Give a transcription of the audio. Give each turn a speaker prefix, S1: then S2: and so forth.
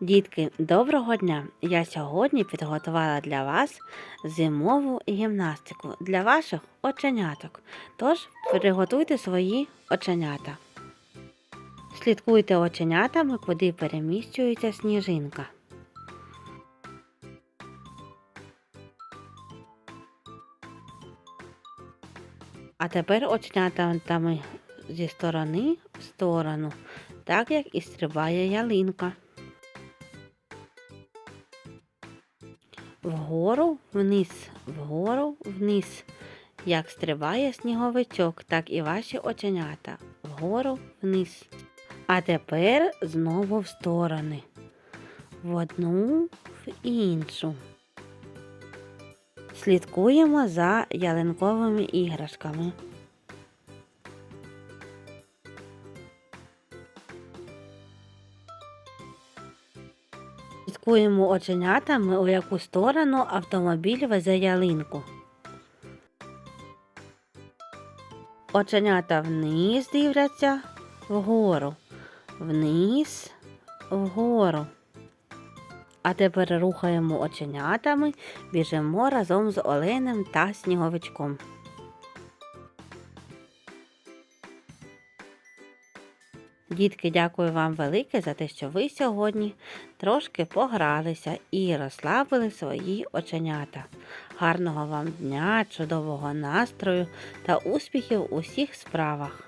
S1: Дітки, доброго дня! Я сьогодні підготувала для вас зимову гімнастику для ваших оченяток. Тож приготуйте свої оченята. Слідкуйте оченятами, куди переміщується сніжинка. А тепер оченятами зі сторони в сторону, так як і стрибає ялинка. Вгору, вниз, вгору, вниз. Як стрибає сніговичок, так і ваші оченята. Вгору, вниз. А тепер знову в сторони. В одну, в іншу. Слідкуємо за ялинковими іграшками. Слідкуємо оченятами, у яку сторону автомобіль везе ялинку. Оченята вниз дивляться вгору, вниз, вгору. А тепер рухаємо оченятами, біжимо разом з оленем та сніговичком. Дітки, дякую вам велике за те, що ви сьогодні трошки погралися і розслабили свої оченята. Гарного вам дня, чудового настрою та успіхів у всіх справах!